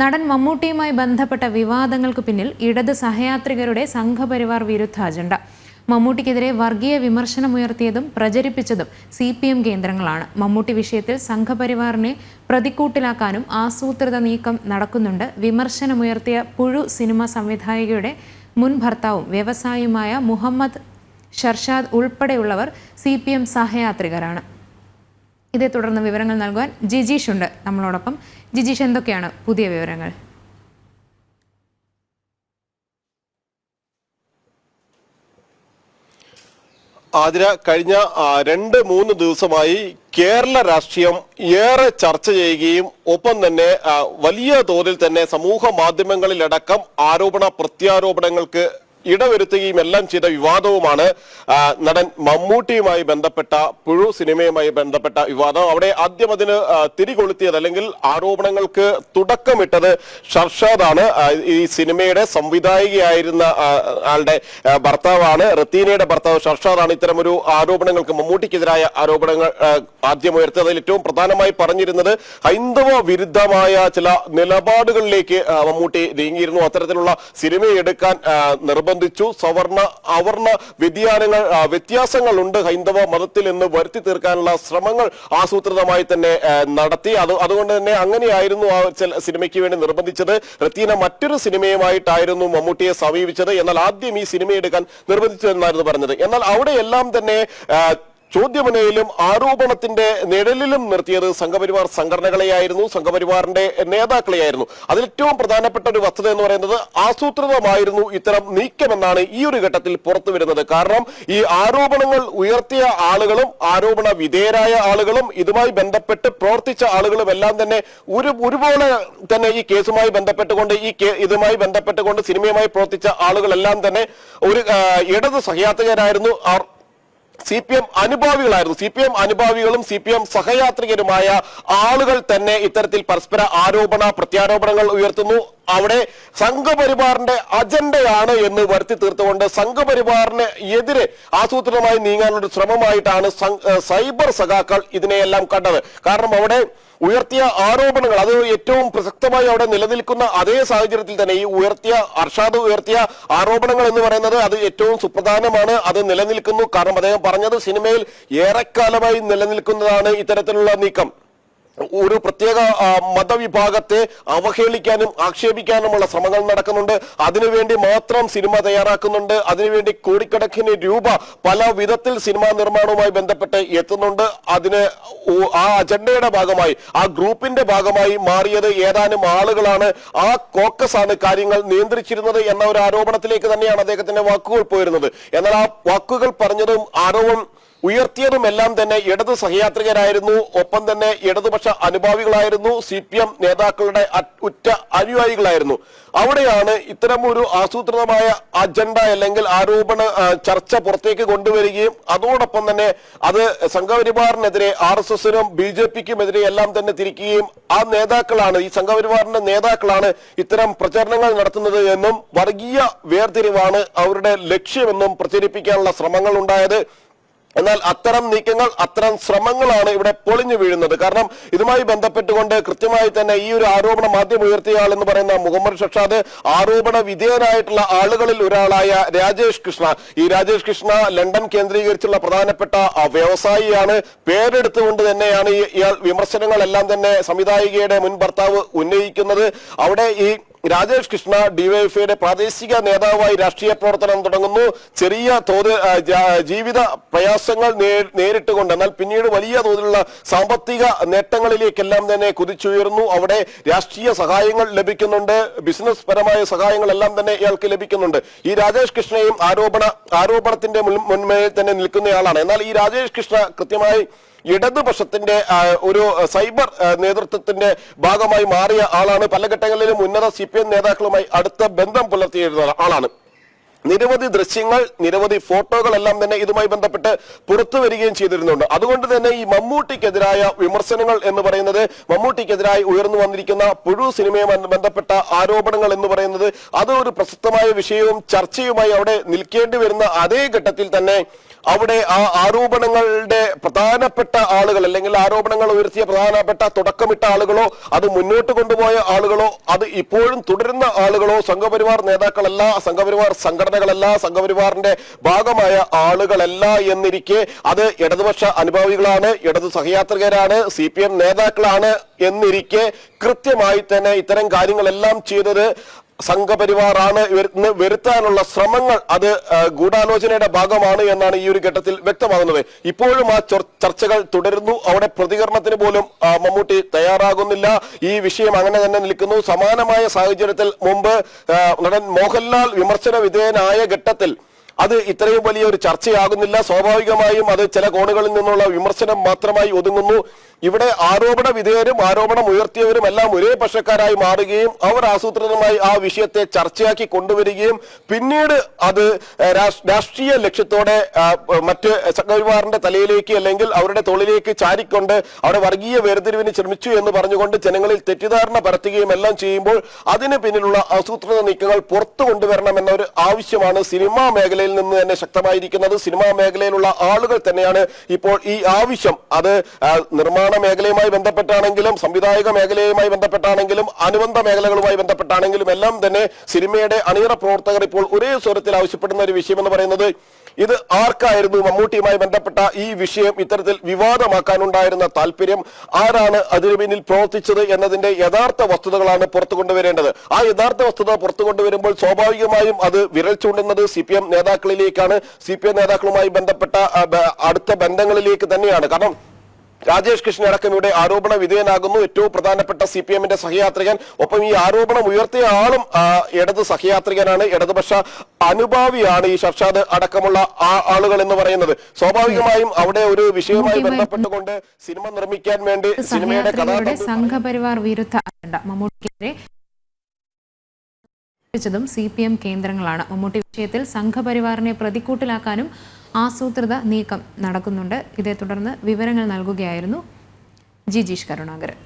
നടൻ മമ്മൂട്ടിയുമായി ബന്ധപ്പെട്ട വിവാദങ്ങൾക്ക് പിന്നിൽ ഇടത് സഹയാത്രികരുടെ സംഘപരിവാർ വിരുദ്ധ അജണ്ട. മമ്മൂട്ടിക്കെതിരെ വർഗീയ വിമർശനമുയർത്തിയതും പ്രചരിപ്പിച്ചതും സി പി എം കേന്ദ്രങ്ങളാണ്. മമ്മൂട്ടി വിഷയത്തിൽ സംഘപരിവാറിനെ പ്രതിക്കൂട്ടിലാക്കാനും ആസൂത്രിത നീക്കം നടക്കുന്നുണ്ട്. വിമർശനമുയർത്തിയ പുഴു സിനിമ സംവിധായികയുടെ മുൻ ഭർത്താവും വ്യവസായിയുമായ മുഹമ്മദ് ഷർഷാദ് ഉൾപ്പെടെയുള്ളവർ സി പി എം സഹയാത്രികരാണ്. ഇതേ തുടർന്ന് വിവരങ്ങൾ നൽകുവാൻ ജിജീഷ് ഉണ്ട് നമ്മളോടൊപ്പം. ജിജീഷ് എന്തൊക്കെയാണ് പുതിയ വിവരങ്ങൾ? ആതിര കഴിഞ്ഞ രണ്ട് മൂന്ന് ദിവസമായി കേരള രാഷ്ട്രീയം ഏറെ ചർച്ച ചെയ്യുകയും ഒപ്പം തന്നെ വലിയ തോതിൽ തന്നെ സമൂഹ മാധ്യമങ്ങളിലടക്കം ആരോപണ പ്രത്യാരോപണങ്ങൾക്ക് ഇടവരുത്തുകയും എല്ലാം ചെയ്ത വിവാദവുമാണ് നടൻ മമ്മൂട്ടിയുമായി ബന്ധപ്പെട്ട പുഴു സിനിമയുമായി ബന്ധപ്പെട്ട വിവാദം. അവിടെ ആദ്യം അതിന് തിരികൊളുത്തിയത് അല്ലെങ്കിൽ ആരോപണങ്ങൾക്ക് തുടക്കമിട്ടത് ഷർഷാദാണ്. ഈ സിനിമയുടെ സംവിധായികയായിരുന്ന ആളുടെ ഭർത്താവാണ് റത്തീനയുടെ ഭർത്താവ് ഷർഷാദാണ്. ഇത്തരമൊരു ആരോപണങ്ങൾക്ക് മമ്മൂട്ടിക്കെതിരായ ആരോപണങ്ങൾ ആദ്യം ഉയർത്തിയത്. ഏറ്റവും പ്രധാനമായി പറഞ്ഞിരുന്നത് ഹൈന്ദവ വിരുദ്ധമായ ചില നിലപാടുകളിലേക്ക് മമ്മൂട്ടി നീങ്ങിയിരുന്നു. അത്തരത്തിലുള്ള സിനിമ എടുക്കാൻ ആ, നിർബന്ധിച്ചു സവർണ അവർണ വ്യതിയാനങ്ങൾ വ്യത്യാസങ്ങളുണ്ട് ഹൈന്ദവ മതത്തിൽ എന്ന് വരുത്തി തീർക്കാനുള്ള ശ്രമങ്ങൾ ആസൂത്രിതമായി തന്നെ നടത്തി. അത് അതുകൊണ്ട് തന്നെ അങ്ങനെയായിരുന്നു ആ സിനിമയ്ക്ക് വേണ്ടി നിർബന്ധിച്ചത്. റത്തീന മറ്റൊരു സിനിമയുമായിട്ടായിരുന്നു മമ്മൂട്ടിയെ സമീപിച്ചത്. എന്നാൽ ആദ്യം ഈ സിനിമ എടുക്കാൻ നിർബന്ധിച്ചു എന്നായിരുന്നു പറഞ്ഞത്. എന്നാൽ അവിടെയെല്ലാം തന്നെ ആ, ചോദ്യമുനയിലും ആരോപണത്തിന്റെ നിഴലിലും നിർത്തിയത് സംഘപരിവാർ സംഘടനകളെയായിരുന്നു സംഘപരിവാറിന്റെ നേതാക്കളെയായിരുന്നു. അതിൽ ഏറ്റവും പ്രധാനപ്പെട്ട ഒരു വസ്തുത എന്ന് പറയുന്നത് ആസൂത്രിതമായിരുന്നു ഇത്തരം നീക്കമെന്നാണ് ഈ ഒരു ഘട്ടത്തിൽ പുറത്തു വരുന്നത്. കാരണം ഈ ആരോപണങ്ങൾ ഉയർത്തിയ ആളുകളും ആരോപണ വിധേയരായ ആളുകളും ഇതുമായി ബന്ധപ്പെട്ട് പ്രവർത്തിച്ച ആളുകളും എല്ലാം തന്നെ ഒരു ഒരുപോലെ തന്നെ ഈ കേസുമായി ബന്ധപ്പെട്ടുകൊണ്ട് ഈ ഇതുമായി ബന്ധപ്പെട്ടുകൊണ്ട് സിനിമയുമായി പ്രവർത്തിച്ച ആളുകളെല്ലാം തന്നെ ഒരു ഇടത് സഹയാത്രികരായിരുന്നു. സി പി എം അനുഭാവികളായിരുന്നു. സി പി എം അനുഭാവികളും സി പി എം സഹയാത്രികരുമായ ആളുകൾ തന്നെ ഇത്തരത്തിൽ പരസ്പര ആരോപണ പ്രത്യാരോപണങ്ങൾ ഉയർത്തുന്നു. അവിടെ സംഘപരിവാറിന്റെ അജണ്ടയാണ് എന്ന് വരുത്തി തീർത്തുകൊണ്ട് സംഘപരിവാറിന് എതിരെ ആസൂത്രിതമായി നീങ്ങാനുള്ള ശ്രമമായിട്ടാണ് സൈബർ സഖാക്കൾ ഇതിനെയെല്ലാം കണ്ടത്. കാരണം അവിടെ ഉയർത്തിയ ആരോപണങ്ങൾ അത് ഏറ്റവും പ്രസക്തമായി അവിടെ നിലനിൽക്കുന്ന അതേ സാഹചര്യത്തിൽ തന്നെ ഈ ഉയർത്തിയ അർഷാദ് ഉയർത്തിയ ആരോപണങ്ങൾ എന്ന് പറയുന്നത് അത് ഏറ്റവും സുപ്രധാനമാണ് അത് നിലനിൽക്കുന്നു. കാരണം അദ്ദേഹം പറഞ്ഞത് സിനിമയിൽ ഏറെക്കാലമായി നിലനിൽക്കുന്നതാണ് ഇത്തരത്തിലുള്ള നീക്കം. ഒരു പ്രത്യേക മതവിഭാഗത്തെ അവഹേളിക്കാനും ആക്ഷേപിക്കാനുമുള്ള ശ്രമങ്ങൾ നടക്കുന്നുണ്ട്. അതിനുവേണ്ടി മാത്രം സിനിമ തയ്യാറാക്കുന്നുണ്ട്. അതിനുവേണ്ടി കോടിക്കണക്കിന് രൂപ പല വിധത്തിൽ സിനിമാ നിർമ്മാണവുമായി ബന്ധപ്പെട്ട് എത്തുന്നുണ്ട്. അതിന് ആ അജണ്ടയുടെ ഭാഗമായി ആ ഗ്രൂപ്പിന്റെ ഭാഗമായി മാറിയത് ഏതാനും ആളുകളാണ്. ആ കോക്കസ് ആണ് കാര്യങ്ങൾ നിയന്ത്രിച്ചിരുന്നത് എന്ന ഒരു ആരോപണത്തിലേക്ക് തന്നെയാണ് അദ്ദേഹത്തിന്റെ വാക്കുകൾ പോയിരുന്നത്. എന്നാൽ ആ വാക്കുകൾ പറഞ്ഞതും ആരോപണം ഉയർത്തിയതും എല്ലാം തന്നെ ഇടതു സഹയാത്രികരായിരുന്നു. ഒപ്പം തന്നെ ഇടതുപക്ഷ അനുഭാവികളായിരുന്നു. സി പി എം നേതാക്കളുടെ ഉറ്റ അനുയായികളായിരുന്നു. അവിടെയാണ് ഇത്തരം ഒരു ആസൂത്രിതമായ അജണ്ട അല്ലെങ്കിൽ ആരോപണ ചർച്ച പുറത്തേക്ക് കൊണ്ടുവരികയും അതോടൊപ്പം തന്നെ അത് സംഘപരിവാറിനെതിരെ ആർ എസ് എസിനും ബി ജെ പിക്കും എതിരെ എല്ലാം തന്നെ തിരിക്കുകയും ആ നേതാക്കളാണ് ഈ സംഘപരിവാറിന്റെ നേതാക്കളാണ് ഇത്തരം പ്രചരണങ്ങൾ നടത്തുന്നത് എന്നും വർഗീയ വേർതിരിവാണ് അവരുടെ ലക്ഷ്യമെന്നും പ്രചരിപ്പിക്കാനുള്ള ശ്രമങ്ങൾ ഉണ്ടായത് എന്നാൽ അത്തരം നീക്കങ്ങൾ അത്തരം ശ്രമങ്ങളാണ് ഇവിടെ പൊളിഞ്ഞു വീഴുന്നത്. കാരണം ഇതുമായി ബന്ധപ്പെട്ടുകൊണ്ട് കൃത്യമായി തന്നെ ഈ ഒരു ആരോപണം ആദ്യം ഉയർത്തിയ ആൾ എന്ന് പറയുന്ന മുഹമ്മദ് ഷഷാദ് ആരോപണ വിധേയനായിട്ടുള്ള ആളുകളിൽ ഒരാളായ രാജേഷ് കൃഷ്ണ. ഈ രാജേഷ് കൃഷ്ണ ലണ്ടൻ കേന്ദ്രീകരിച്ചുള്ള പ്രധാനപ്പെട്ട വ്യവസായിയാണ്. പേരെടുത്തുകൊണ്ട് തന്നെയാണ് ഇയാൾ വിമർശനങ്ങളെല്ലാം തന്നെ സംവിധായികയുടെ മുൻ ഭർത്താവ് ഉന്നയിക്കുന്നത്. അവിടെ ഈ രാജേഷ് കൃഷ്ണ ഡിവൈഎഫ്ഐയുടെ പ്രാദേശിക നേതാവായി രാഷ്ട്രീയ പ്രവർത്തനം തുടങ്ങുന്നു. ചെറിയ തോത് ജീവിത പ്രയാസങ്ങൾ നേരിട്ടുകൊണ്ട് എന്നാൽ പിന്നീട് വലിയ തോതിലുള്ള സാമ്പത്തിക നേട്ടങ്ങളിലേക്കെല്ലാം തന്നെ കുതിച്ചുയർന്നു അവിടെ രാഷ്ട്രീയ സഹായങ്ങൾ ലഭിക്കുന്നുണ്ട്. ബിസിനസ് പരമായ സഹായങ്ങളെല്ലാം തന്നെ ഇയാൾക്ക് ലഭിക്കുന്നുണ്ട്. ഈ രാജേഷ് കൃഷ്ണയും ആരോപണ ആരോപണത്തിന്റെ മുൻമേ മുൻമേൽ തന്നെ നിൽക്കുന്നയാളാണ്. എന്നാൽ ഈ രാജേഷ് കൃഷ്ണ കൃത്യമായി ഇടതുപക്ഷത്തിന്റെ ഒരു സൈബർ നേതൃത്വത്തിന്റെ ഭാഗമായി മാറിയ ആളാണ്. പല ഘട്ടങ്ങളിലും ഉന്നത സി നേതാക്കളുമായി അടുത്ത ബന്ധം പുലർത്തിയിരുന്ന ആളാണ്. നിരവധി ദൃശ്യങ്ങൾ നിരവധി ഫോട്ടോകളെല്ലാം തന്നെ ഇതുമായി ബന്ധപ്പെട്ട് പുറത്തു വരികയും ചെയ്തിരുന്നുണ്ട്. അതുകൊണ്ട് തന്നെ ഈ മമ്മൂട്ടിക്കെതിരായ വിമർശനങ്ങൾ എന്ന് പറയുന്നത് മമ്മൂട്ടിക്കെതിരായി ഉയർന്നു വന്നിരിക്കുന്ന പുഴു സിനിമയുമായി ബന്ധപ്പെട്ട ആരോപണങ്ങൾ എന്ന് പറയുന്നത് അത് ഒരു പ്രസക്തമായ വിഷയവും ചർച്ചയുമായി അവിടെ നിൽക്കേണ്ടി വരുന്ന അതേ ഘട്ടത്തിൽ തന്നെ അവിടെ ആ ആരോപണങ്ങളുടെ പ്രധാനപ്പെട്ട ആളുകൾ അല്ലെങ്കിൽ ആരോപണങ്ങൾ ഉയർത്തിയ പ്രധാനപ്പെട്ട തുടക്കമിട്ട ആളുകളോ അത് മുന്നോട്ട് കൊണ്ടുപോയ ആളുകളോ അത് ഇപ്പോഴും തുടരുന്ന ആളുകളോ സംഘപരിവാർ നേതാക്കളല്ല സംഘപരിവാർ സംഘടനകളല്ല സംഘപരിവാറിന്റെ ഭാഗമായ ആളുകളല്ല എന്നിരിക്കെ അത് ഇടതുപക്ഷ അനുഭാവികളാണ് ഇടതു സഹയാത്രികരാണ് സി പി എം നേതാക്കളാണ് എന്നിരിക്കെ കൃത്യമായി തന്നെ ഇത്തരം കാര്യങ്ങളെല്ലാം ചെയ്തത്. സംഘപരിവാറാണ് ഇന്ന് വരുത്താനുള്ള ശ്രമങ്ങൾ അത് ഗൂഢാലോചനയുടെ ഭാഗമാണ് എന്നാണ് ഈ ഒരു ഘട്ടത്തിൽ വ്യക്തമാകുന്നത്. ഇപ്പോഴും ആ ചർച്ചകൾ തുടരുന്നു. അവിടെ പ്രതികരണത്തിന് പോലും മമ്മൂട്ടി തയ്യാറാകുന്നില്ല. ഈ വിഷയം അങ്ങനെ തന്നെ നിൽക്കുന്നു. സമാനമായ സാഹചര്യത്തിൽ മുമ്പ് നടൻ മോഹൻലാൽ വിമർശന വിധേയനായ ഘട്ടത്തിൽ അത് ഇത്രയും വലിയ ഒരു ചർച്ചയാകുന്നില്ല. സ്വാഭാവികമായും അത് ചില കോണുകളിൽ നിന്നുള്ള വിമർശനം മാത്രമായി ഒതുങ്ങുന്നു. ഇവിടെ ആരോപണ വിധേയരും ആരോപണം ഉയർത്തിയവരും എല്ലാം ഒരേ പക്ഷക്കാരായി മാറുകയും അവർ ആസൂത്രിതമായി ആ വിഷയത്തെ ചർച്ചയാക്കി കൊണ്ടുവരികയും പിന്നീട് അത് രാഷ്ട്രീയ ലക്ഷ്യത്തോടെ മറ്റ് സംഘപരിവാറിന്റെ തലയിലേക്ക് അല്ലെങ്കിൽ അവരുടെ തൊഴിലേക്ക് ചാരിക്കൊണ്ട് അവിടെ വർഗീയ വേർതിരിവിന് ശ്രമിച്ചു എന്ന് പറഞ്ഞുകൊണ്ട് ജനങ്ങളിൽ തെറ്റിദ്ധാരണ പരത്തുകയും എല്ലാം ചെയ്യുമ്പോൾ അതിന് പിന്നിലുള്ള ആസൂത്രിത നീക്കങ്ങൾ പുറത്തു കൊണ്ടുവരണമെന്ന ഒരു ആവശ്യമാണ് സിനിമാ മേഖലയിൽ നിന്ന് തന്നെ ശക്തമായിരിക്കുന്നത്. സിനിമാ മേഖലയിലുള്ള ആളുകൾ തന്നെയാണ് ഇപ്പോൾ ഈ ആവശ്യം. അത് ആ, നിർമ്മാണ മേഖലയുമായി ബന്ധപ്പെട്ടാണെങ്കിലും സംവിധായക മേഖലയുമായി ബന്ധപ്പെട്ടാണെങ്കിലും അനുബന്ധ മേഖലകളുമായി ബന്ധപ്പെട്ടാണെങ്കിലും എല്ലാം തന്നെ സിനിമയുടെ അണിയറ പ്രവർത്തകർ ഇപ്പോൾ ഒരേ സ്വരത്തിൽ ആവശ്യപ്പെടുന്ന ഒരു വിഷയം എന്ന് പറയുന്നത് ഇത് ആർക്കായിരുന്നു? മമ്മൂട്ടിയുമായി ബന്ധപ്പെട്ട ഈ വിഷയം ഇത്തരത്തിൽ വിവാദമാക്കാനുണ്ടായിരുന്ന താല്പര്യം ആരാണ് അതിനു പിന്നിൽ പ്രവർത്തിച്ചത് എന്നതിന്റെ യഥാർത്ഥ വസ്തുതകളാണ് പുറത്തു കൊണ്ടുവരേണ്ടത്. ആ യഥാർത്ഥ വസ്തുത പുറത്തു കൊണ്ടുവരുമ്പോൾ സ്വാഭാവികമായും അത് വിരൽ ചൂണ്ടുന്നത് സി പി എം നേതാക്കളിലേക്കാണ്. സി പി എം നേതാക്കളുമായി ബന്ധപ്പെട്ട അടുത്ത ബന്ധങ്ങളിലേക്ക് തന്നെയാണ്. കാരണം രാജേഷ് കൃഷ്ണൻ അടക്കം ഇവിടെ ആരോപണ വിധേയനാകുന്നു. ഏറ്റവും പ്രധാനപ്പെട്ട സി പി എമ്മിന്റെ സഹയാത്രികൻ. ഒപ്പം ഈ ആരോപണം ഉയർത്തിയ ആളും ഇടത് സഹയാത്രികനാണ്. ഇടതുപക്ഷ അനുഭാവിയാണ് ഈ ഷർഷാദ് അടക്കമുള്ള ആ ആളുകൾ എന്ന് പറയുന്നത്. സ്വാഭാവികമായും അവിടെ ഒരു വിഷയവുമായി ബന്ധപ്പെട്ടുകൊണ്ട് സിനിമ നിർമ്മിക്കാൻ വേണ്ടി സിനിമയുടെ കഥാതന്തു സംഘപരിവാർ വിരുദ്ധ അജണ്ട. മമ്മൂട്ടിക്കെതിരെ ും സി പി എം കേന്ദ്രങ്ങളാണ്. മമ്മൂട്ടി വിഷയത്തിൽ സംഘപരിവാറിനെ പ്രതിക്കൂട്ടിലാക്കാനും ആസൂത്രിത നീക്കം നടക്കുന്നുണ്ട്. ഇതേ തുടർന്ന് വിവരങ്ങൾ നൽകുകയായിരുന്നു ജിജീഷ് കരുണാകരൻ.